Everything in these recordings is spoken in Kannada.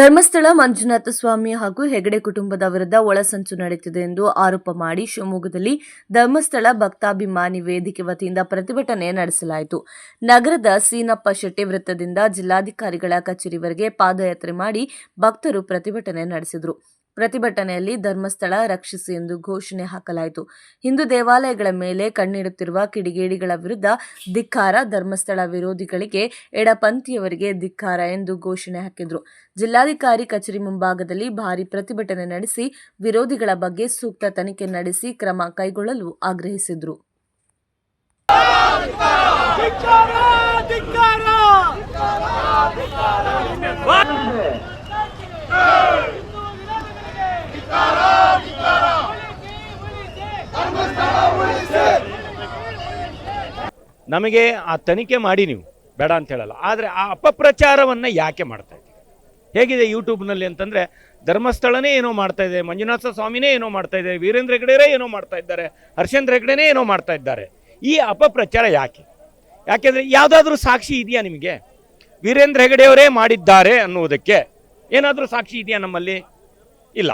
ಧರ್ಮಸ್ಥಳ ಮಂಜುನಾಥ ಸ್ವಾಮಿ ಹಾಗೂ ಹೆಗಡೆ ಕುಟುಂಬದ ವಿರುದ್ಧ ಒಳಸಂಚು ನಡೆಯುತ್ತಿದೆ ಎಂದು ಆರೋಪ ಮಾಡಿ ಶಿವಮೊಗ್ಗದಲ್ಲಿ ಧರ್ಮಸ್ಥಳ ಭಕ್ತಾಭಿಮಾನಿ ವೇದಿಕೆ ವತಿಯಿಂದ ಪ್ರತಿಭಟನೆ ನಡೆಸಲಾಯಿತು. ನಗರದ ಸೀನಪ್ಪ ಶೆಟ್ಟಿ ವೃತ್ತದಿಂದ ಜಿಲ್ಲಾಧಿಕಾರಿಗಳ ಕಚೇರಿವರೆಗೆ ಪಾದಯಾತ್ರೆ ಮಾಡಿ ಭಕ್ತರು ಪ್ರತಿಭಟನೆ ನಡೆಸಿದರು. ಪ್ರತಿಭಟನೆಯಲ್ಲಿ ಧರ್ಮಸ್ಥಳ ರಕ್ಷಿಸಿ ಎಂದು ಘೋಷಣೆ ಹಾಕಲಾಯಿತು. ಹಿಂದೂ ದೇವಾಲಯಗಳ ಮೇಲೆ ಕಣ್ಣಿಡುತ್ತಿರುವ ಕಿಡಿಗೇಡಿಗಳ ವಿರುದ್ಧ ಧಿಕ್ಕಾರ, ಧರ್ಮಸ್ಥಳ ವಿರೋಧಿಗಳಿಗೆ ಎಡಪಂಥಿಯವರಿಗೆ ಧಿಕ್ಕಾರ ಎಂದು ಘೋಷಣೆ ಹಾಕಿದ್ರು. ಜಿಲ್ಲಾಧಿಕಾರಿ ಕಚೇರಿ ಮುಂಭಾಗದಲ್ಲಿ ಭಾರಿ ಪ್ರತಿಭಟನೆ ನಡೆಸಿ, ವಿರೋಧಿಗಳ ಬಗ್ಗೆ ಸೂಕ್ತ ತನಿಖೆ ನಡೆಸಿ ಕ್ರಮ ಕೈಗೊಳ್ಳಲು ಆಗ್ರಹಿಸಿದ್ರು. ಧಿಕ್ಕಾರ ನಮಗೆ ಆ ತನಿಖೆ ಮಾಡಿ ನೀವು. ಬೇಡ ಅಂತ ಹೇಳಲ್ಲ. ಆದರೆ ಆ ಅಪಪ್ರಚಾರವನ್ನು ಯಾಕೆ ಮಾಡ್ತಾ ಇದ್ದೀವಿ ಹೇಗಿದೆ ಯೂಟ್ಯೂಬ್ನಲ್ಲಿ ಅಂತಂದರೆ ಧರ್ಮಸ್ಥಳನೇ ಏನೋ ಮಾಡ್ತಾ ಇದೆ, ಮಂಜುನಾಥ ಸ್ವಾಮಿನೇ ಏನೋ ಮಾಡ್ತಾ ಇದೆ, ವೀರೇಂದ್ರ ಹೆಗಡೆರೇ ಏನೋ ಮಾಡ್ತಾ ಇದ್ದಾರೆ, ಹರ್ಷೇಂದ್ರ ಹೆಗಡೆನೇ ಏನೋ ಮಾಡ್ತಾ ಇದ್ದಾರೆ. ಈ ಅಪಪ್ರಚಾರ ಯಾಕೆ? ಯಾಕೆಂದರೆ ಯಾವುದಾದ್ರೂ ಸಾಕ್ಷಿ ಇದೆಯಾ ನಿಮಗೆ? ವೀರೇಂದ್ರ ಹೆಗಡೆಯವರೇ ಮಾಡಿದ್ದಾರೆ ಅನ್ನುವುದಕ್ಕೆ ಏನಾದರೂ ಸಾಕ್ಷಿ ಇದೆಯಾ ನಮ್ಮಲ್ಲಿ? ಇಲ್ಲ.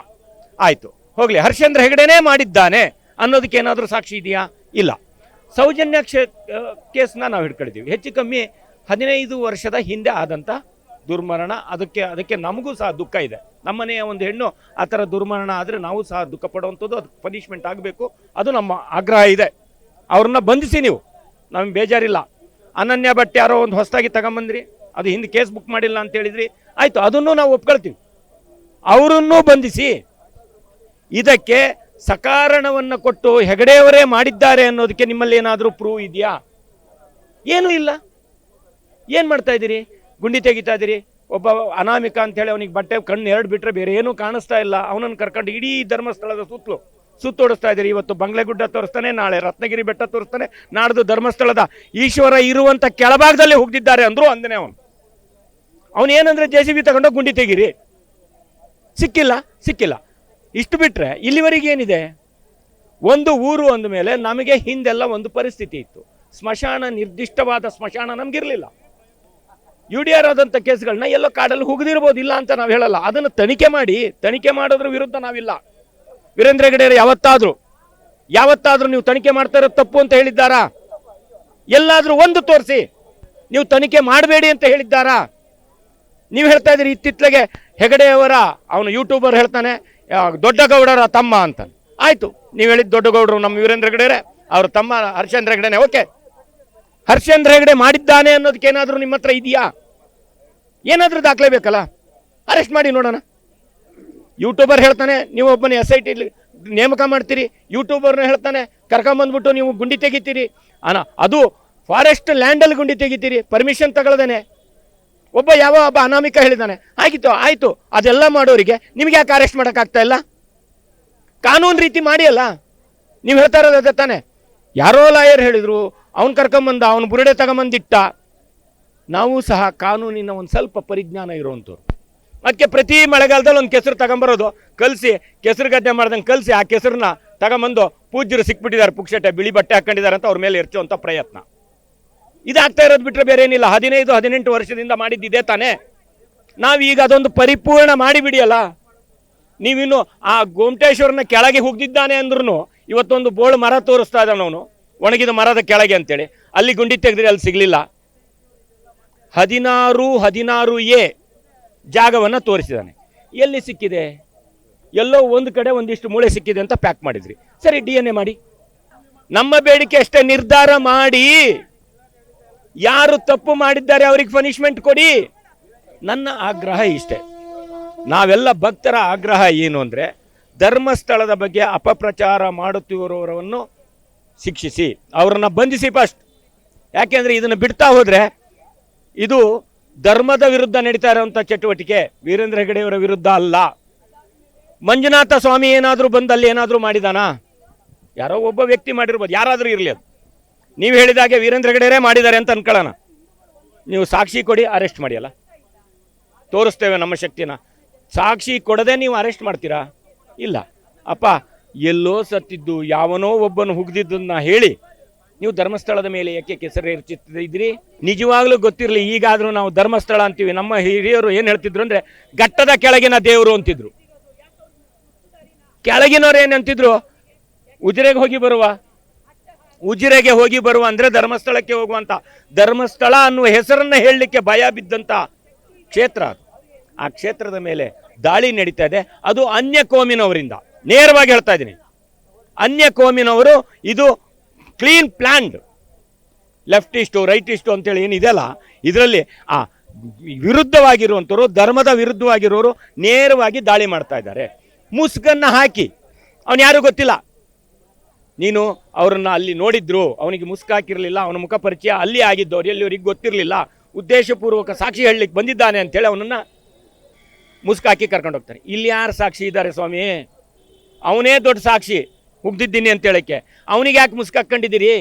ಆಯಿತು. ಹೋಗಲಿ. ಹರ್ಷೇಂದ್ರ ಹೆಗಡೆನೇ ಮಾಡಿದ್ದಾನೆ. ಅನ್ನೋದಕ್ಕೆ ಏನಾದರೂ ಸಾಕ್ಷಿ ಇದೆಯಾ? ಇಲ್ಲ. ಸೌಜನ್ಯ ಕ್ಷೇ ಕೇಸನ್ನ ನಾವು ಹಿಡ್ಕೊಳ್ತೀವಿ ಹೆಚ್ಚು ಕಮ್ಮಿ ಹದಿನೈದು ವರ್ಷದ ಹಿಂದೆ ಆದಂಥ ದುರ್ಮರಣ, ಅದಕ್ಕೆ ಅದಕ್ಕೆ ನಮಗೂ ಸಹ ದುಃಖ ಇದೆ. ನಮ್ಮನೆಯ ಒಂದು ಹೆಣ್ಣು ಆ ಥರ ದುರ್ಮರಣ ಆದರೆ ನಾವು ಸಹ ದುಃಖ ಪಡುವಂಥದ್ದು ಅದಕ್ಕೆ ಪನಿಷ್ಮೆಂಟ್ ಆಗಬೇಕು. ಅದು ನಮ್ಮ ಆಗ್ರಹ ಇದೆ. ಅವ್ರನ್ನ ಬಂಧಿಸಿ ನೀವು. ನಮಗೆ ಬೇಜಾರಿಲ್ಲ. ಅನನ್ಯ ಬಟ್ಟೆ ಯಾರೋ ಒಂದು ಹೊಸದಾಗಿ ತಗೊಂಬಂದ್ರಿ, ಅದು ಹಿಂದೆ ಕೇಸ್ ಬುಕ್ ಮಾಡಿಲ್ಲ ಅಂತ ಹೇಳಿದ್ರಿ. ಆಯಿತು, ಅದನ್ನು ನಾವು ಒಪ್ಕೊಳ್ತೀವಿ. ಅವರನ್ನೂ ಬಂಧಿಸಿ, ಇದಕ್ಕೆ ಸಕಾರಣವನ್ನು ಕೊಟ್ಟು ಹೆಗಡೆಯವರೇ ಮಾಡಿದ್ದಾರೆ ಅನ್ನೋದಕ್ಕೆ ನಿಮ್ಮಲ್ಲಿ ಏನಾದರೂ ಪ್ರೂವ್ ಇದೆಯಾ? ಏನೂ ಇಲ್ಲ. ಏನು ಮಾಡ್ತಾ ಇದ್ದೀರಿ? ಗುಂಡಿ ತೆಗಿತಾ ಇದ್ದೀರಿ. ಒಬ್ಬ ಅನಾಮಿಕ ಅಂತೇಳಿ ಅವನಿಗೆ ಬಟ್ಟೆ ಕಣ್ಣು ಎರಡು ಬಿಟ್ಟರೆ ಬೇರೆ ಏನೂ ಕಾಣಿಸ್ತಾ ಇಲ್ಲ. ಅವನನ್ನು ಕರ್ಕೊಂಡು ಇಡೀ ಧರ್ಮಸ್ಥಳದ ಸುತ್ತಲು ಸುತ್ತೋಡಿಸ್ತಾ ಇದ್ದೀರಿ. ಇವತ್ತು ಬಂಗ್ಲೆಗುಡ್ಡ ತೋರಿಸ್ತಾನೆ, ನಾಳೆ ರತ್ನಗಿರಿ ಬೆಟ್ಟ ತೋರಿಸ್ತಾನೆ, ನಾಡ್ದು ಧರ್ಮಸ್ಥಳದ ಈಶ್ವರ ಇರುವಂಥ ಕೆಳಭಾಗದಲ್ಲಿ ಹೋಗ್ತಿದ್ದಾರೆ ಅಂದರು ಅಂದನೆ ಅವನು. ಅವನು ಏನಂದ್ರೆ ಜೆ ಸಿ ಬಿ ತಗೊಂಡು ಗುಂಡಿ ತೆಗೀರಿ. ಸಿಕ್ಕಿಲ್ಲ ಸಿಕ್ಕಿಲ್ಲ. ಇಷ್ಟು ಬಿಟ್ಟರೆ ಇಲ್ಲಿವರೆಗೆ ಏನಿದೆ? ಒಂದು ಊರು ಅಂದ ಮೇಲೆ ನಮಗೆ ಹಿಂದೆಲ್ಲ ಒಂದು ಪರಿಸ್ಥಿತಿ ಇತ್ತು. ಸ್ಮಶಾನ, ನಿರ್ದಿಷ್ಟವಾದ ಸ್ಮಶಾನ ನಮಗಿರಲಿಲ್ಲ. ಯು ಡಿ ಆರ್ ಆದಂಥ ಕೇಸ್ಗಳನ್ನ ಎಲ್ಲೋ ಕಾಡಲ್ಲಿ ಹುಗಿದಿರ್ಬೋದು, ಇಲ್ಲ ಅಂತ ನಾವು ಹೇಳಲ್ಲ. ಅದನ್ನು ತನಿಖೆ ಮಾಡಿ, ತನಿಖೆ ಮಾಡೋದ್ರ ವಿರುದ್ಧ ನಾವಿಲ್ಲ. ವೀರೇಂದ್ರ ಹೆಗಡೆಯರು ಯಾವತ್ತಾದರೂ ಯಾವತ್ತಾದರೂ ನೀವು ತನಿಖೆ ಮಾಡ್ತಾ ತಪ್ಪು ಅಂತ ಹೇಳಿದ್ದಾರಾ? ಎಲ್ಲಾದರೂ ಒಂದು ತೋರಿಸಿ, ನೀವು ತನಿಖೆ ಮಾಡಬೇಡಿ ಅಂತ ಹೇಳಿದ್ದಾರಾ? ನೀವು ಹೇಳ್ತಾ ಇದ್ದೀರಿ ಇತ್ತಿತ್ಲೆಗೆ ಹೆಗಡೆಯವರ ಅವನು ಯೂಟ್ಯೂಬರ್ ಹೇಳ್ತಾನೆ ದೊಡ್ಡ ಗೌಡರ ತಮ್ಮ ಅಂತ. ಆಯ್ತು, ನೀವು ಹೇಳಿದ ದೊಡ್ಡ ಗೌಡರು ನಮ್ಮ ವೀರೇಂದ್ರ ಹೆಗಡೆರೆ ಅವ್ರ ತಮ್ಮ ಹರ್ಷೇಂದ್ರ ಹೆಗಡೆನೆ ಓಕೆ. ಹರ್ಷೇಂದ್ರ ಹೆಗಡೆ ಮಾಡಿದ್ದಾನೆ ಅನ್ನೋದಕ್ಕೆ ಏನಾದರೂ ನಿಮ್ಮ ಹತ್ರ ಇದೆಯಾ? ಏನಾದರೂ ದಾಖಲೆ ಬೇಕಲ್ಲ? ಅರೆಸ್ಟ್ ಮಾಡಿ ನೋಡೋಣ. ಯೂಟ್ಯೂಬರ್ ಹೇಳ್ತಾನೆ, ನೀವು ಒಬ್ಬನ ಎಸ್ ಐ ಟಿ ನೇಮಕ ಮಾಡ್ತೀರಿ, ಯೂಟ್ಯೂಬರ್ನ ಹೇಳ್ತಾನೆ, ಕರ್ಕೊಂಬಂದ್ಬಿಟ್ಟು ನೀವು ಗುಂಡಿ ತೆಗಿತೀರಿ. ಅನ, ಅದು ಫಾರೆಸ್ಟ್ ಲ್ಯಾಂಡಲ್ಲಿ ಗುಂಡಿ ತೆಗಿತೀರಿ, ಪರ್ಮಿಷನ್ ತಗೊಳ್ದೇನೆ. ಒಬ್ಬ ಯಾವ ಒಬ್ಬ ಅನಾಮಿಕ ಹೇಳಿದ್ದಾನೆ, ಆಗಿತ್ತು, ಆಯಿತು, ಅದೆಲ್ಲ ಮಾಡೋರಿಗೆ ನಿಮಗೆ ಯಾಕೆ ಅರೆಸ್ಟ್ ಮಾಡೋಕ್ಕಾಗ್ತಾ ಇಲ್ಲ? ಕಾನೂನು ರೀತಿ ಮಾಡಿ ಅಲ್ಲ ನೀವು ಹೇಳ್ತಾ ಇರೋದು ಅದೇ ತಾನೆ. ಯಾರೋ ಲಾಯರ್ ಹೇಳಿದ್ರು, ಅವ್ನು ಕರ್ಕೊಂಬಂದ, ಅವನು ಬುರುಡೆ ತಗೊಂಬಂದಿಟ್ಟ. ನಾವು ಸಹ ಕಾನೂನಿನ ಒಂದು ಸ್ವಲ್ಪ ಪರಿಜ್ಞಾನ ಇರುವಂಥವ್ರು. ಅದಕ್ಕೆ ಪ್ರತಿ ಮಳೆಗಾಲದಲ್ಲಿ ಒಂದು ಕೆಸರು ತಗೊಂಬರೋದು, ಕಲಸಿ, ಕೆಸರು ಗದ್ದೆ ಮಾಡ್ದಂಗೆ ಕಲಸಿ ಆ ಕೆಸರನ್ನ ತಗೊಂಬಂದು ಪೂಜ್ಯರು ಸಿಕ್ಬಿಟ್ಟಿದ್ದಾರೆ, ಪುಕ್ಷಟೆ, ಬಿಳಿ ಬಟ್ಟೆ ಹಾಕೊಂಡಿದ್ದಾರೆ ಅಂತ ಅವ್ರ ಮೇಲೆ ಎರ್ಚುವಂಥ ಪ್ರಯತ್ನ. ಇದಾಗ್ತಾ ಇರೋದು ಬಿಟ್ಟರೆ ಬೇರೆ ಏನಿಲ್ಲ. ಹದಿನೈದು, ಹದಿನೆಂಟು ವರ್ಷದಿಂದ ಮಾಡಿದ್ದಿದೆ ತಾನೇ. ನಾವೀಗ ಅದೊಂದು ಪರಿಪೂರ್ಣ ಮಾಡಿಬಿಡಿಯಲ್ಲ ನೀವಿನ್ನು ಆ ಗೋಮಟೇಶ್ವರನ ಕೆಳಗೆ ಹುಗ್ದಿದ್ದಾನೆ ಅಂದ್ರೂ ಇವತ್ತೊಂದು ಬೋಳು ಮರ ತೋರಿಸ್ತಾ ಇದ್ದಾನೆ ಅವನು. ಒಣಗಿದ ಮರದ ಕೆಳಗೆ ಅಂತೇಳಿ. ಅಲ್ಲಿ ಗುಂಡಿ ತೆಗೆದ್ರೆ ಅಲ್ಲಿ ಸಿಗಲಿಲ್ಲ. ಹದಿನಾರು ಹದಿನಾರು ಎ ಜಾಗವನ್ನು ತೋರಿಸಿದ್ದಾನೆ. ಎಲ್ಲಿ ಸಿಕ್ಕಿದೆ? ಎಲ್ಲೋ ಒಂದು ಕಡೆ ಒಂದಿಷ್ಟು ಮೂಳೆ ಸಿಕ್ಕಿದೆ ಅಂತ ಪ್ಯಾಕ್ ಮಾಡಿದ್ರಿ. ಸರಿ, ಡಿ ಎನ್ ಎ ಮಾಡಿ. ನಮ್ಮ ಬೇಡಿಕೆ ಅಷ್ಟೇ ನಿರ್ಧಾರ ಮಾಡಿ. ಯಾರು ತಪ್ಪು ಮಾಡಿದ್ದಾರೆ ಅವ್ರಿಗೆ ಪನಿಷ್ಮೆಂಟ್ ಕೊಡಿ. ನನ್ನ ಆಗ್ರಹ ಇಷ್ಟೆ. ನಾವೆಲ್ಲ ಭಕ್ತರ ಆಗ್ರಹ ಏನು ಅಂದರೆ ಧರ್ಮಸ್ಥಳದ ಬಗ್ಗೆ ಅಪಪ್ರಚಾರ ಮಾಡುತ್ತಿರುವವರನ್ನು ಶಿಕ್ಷಿಸಿ, ಅವರನ್ನು ಬಂಧಿಸಿ ಫಸ್ಟ್ ಯಾಕೆಂದರೆ ಇದನ್ನು ಬಿಡ್ತಾ ಹೋದರೆ ಇದು ಧರ್ಮದ ವಿರುದ್ಧ ನಡೀತಾ ಇರುವಂಥ ಚಟುವಟಿಕೆ. ವೀರೇಂದ್ರ ಹೆಗಡೆಯವರ ವಿರುದ್ಧ ಅಲ್ಲ. ಮಂಜುನಾಥ ಸ್ವಾಮಿ ಏನಾದರೂ ಬಂದಲ್ಲಿ ಏನಾದರೂ ಮಾಡಿದಾನಾ? ಯಾರೋ ಒಬ್ಬ ವ್ಯಕ್ತಿ ಮಾಡಿರ್ಬೋದು. ಯಾರಾದರೂ ಇರಲಿ ಅದು. ನೀವು ಹೇಳಿದಾಗೆ ವೀರೇಂದ್ರ ಹೆಗಡೆಯರೇ ಮಾಡಿದ್ದಾರೆ ಅಂತ ಅನ್ಕೊಳ್ಳೋಣ. ನೀವು ಸಾಕ್ಷಿ ಕೊಡಿ ಅರೆಸ್ಟ್ ಮಾಡಿ ಅಲ್ಲ ತೋರಿಸ್ತೇವೆ ನಮ್ಮ ಶಕ್ತಿನ. ಸಾಕ್ಷಿ ಕೊಡದೆ ನೀವು ಅರೆಸ್ಟ್ ಮಾಡ್ತೀರಾ? ಇಲ್ಲ. ಅಪ್ಪ, ಎಲ್ಲೋ ಸತ್ತಿದ್ದು, ಯಾವನೋ ಒಬ್ಬನು ಹುಗ್ದಿದ್ದನ್ನ ಹೇಳಿ ನೀವು ಧರ್ಮಸ್ಥಳದ ಮೇಲೆ ಯಾಕೆ ಕೆಸರು ಇದ್ರಿ ನಿಜವಾಗ್ಲೂ ಗೊತ್ತಿರಲಿ, ಈಗಾದರೂ ನಾವು ಧರ್ಮಸ್ಥಳ ಅಂತೀವಿ. ನಮ್ಮ ಹಿರಿಯರು ಏನು ಹೇಳ್ತಿದ್ರು ಅಂದರೆ, ಘಟ್ಟದ ಕೆಳಗಿನ ದೇವರು ಅಂತಿದ್ರು. ಕೆಳಗಿನವ್ರು ಅಂತಿದ್ರು? ಉಜಿರೆಗೆ ಹೋಗಿ ಬರುವ ಉಜಿರೆಗೆ ಹೋಗಿ ಬರುವ ಅಂದರೆ ಧರ್ಮಸ್ಥಳಕ್ಕೆ ಹೋಗುವಂತ. ಧರ್ಮಸ್ಥಳ ಅನ್ನುವ ಹೆಸರನ್ನ ಹೇಳಲಿಕ್ಕೆ ಭಯ ಬಿದ್ದಂಥ ಕ್ಷೇತ್ರ ಆ ಕ್ಷೇತ್ರದ ಮೇಲೆ ದಾಳಿ ನಡೀತಾ ಇದೆ. ಅದು ಅನ್ಯ ಕೋಮಿನವರಿಂದ. ನೇರವಾಗಿ ಹೇಳ್ತಾ ಇದ್ದೀನಿ. ಅನ್ಯ ಕೋಮಿನವರು ಇದು ಕ್ಲೀನ್ ಪ್ಲ್ಯಾಂಡ್ ಲೆಫ್ಟಿಸ್ಟು ರೈಟಿಸ್ಟು ಅಂತೇಳಿ ಏನಿದೆಯಲ್ಲ ಇದರಲ್ಲಿ ಆ ವಿರುದ್ಧವಾಗಿರುವಂಥವ್ರು, ಧರ್ಮದ ವಿರುದ್ಧವಾಗಿರೋರು ನೇರವಾಗಿ ದಾಳಿ ಮಾಡ್ತಾ ಇದ್ದಾರೆ. ಮುಸ್ಕನ್ನು ಹಾಕಿ. ಅವನು ಯಾರು ಗೊತ್ತಿಲ್ಲ. ನೀನು ಅವರನ್ನು ಅಲ್ಲಿ ನೋಡಿದ್ರು, ಅವನಿಗೆ ಮುಸ್ಕಾಕಿರಲಿಲ್ಲ ಅವನ ಮುಖ ಪರಿಚಯ ಅಲ್ಲಿ ಆಗಿದ್ದವ್ರು ಎಲ್ಲಿವರಿಗೆ ಗೊತ್ತಿರಲಿಲ್ಲ, ಉದ್ದೇಶಪೂರ್ವಕ ಸಾಕ್ಷಿ ಹೇಳಲಿಕ್ಕೆ ಬಂದಿದ್ದಾನೆ ಅಂತೇಳಿ ಅವನನ್ನು ಮುಸ್ಕ್ ಹಾಕಿ ಕರ್ಕೊಂಡು ಹೋಗ್ತಾರೆ. ಇಲ್ಲಿ ಯಾರು ಸಾಕ್ಷಿ ಇದ್ದಾರೆ ಸ್ವಾಮಿ? ಅವನೇ ದೊಡ್ಡ ಸಾಕ್ಷಿ ಹುಗ್ದಿದ್ದೀನಿ ಅಂತ ಹೇಳಕ್ಕೆ. ಅವನಿಗೆ ಯಾಕೆ ಮುಸ್ಕ್ ಹಾಕ್ಕೊಂಡಿದ್ದೀರಿ?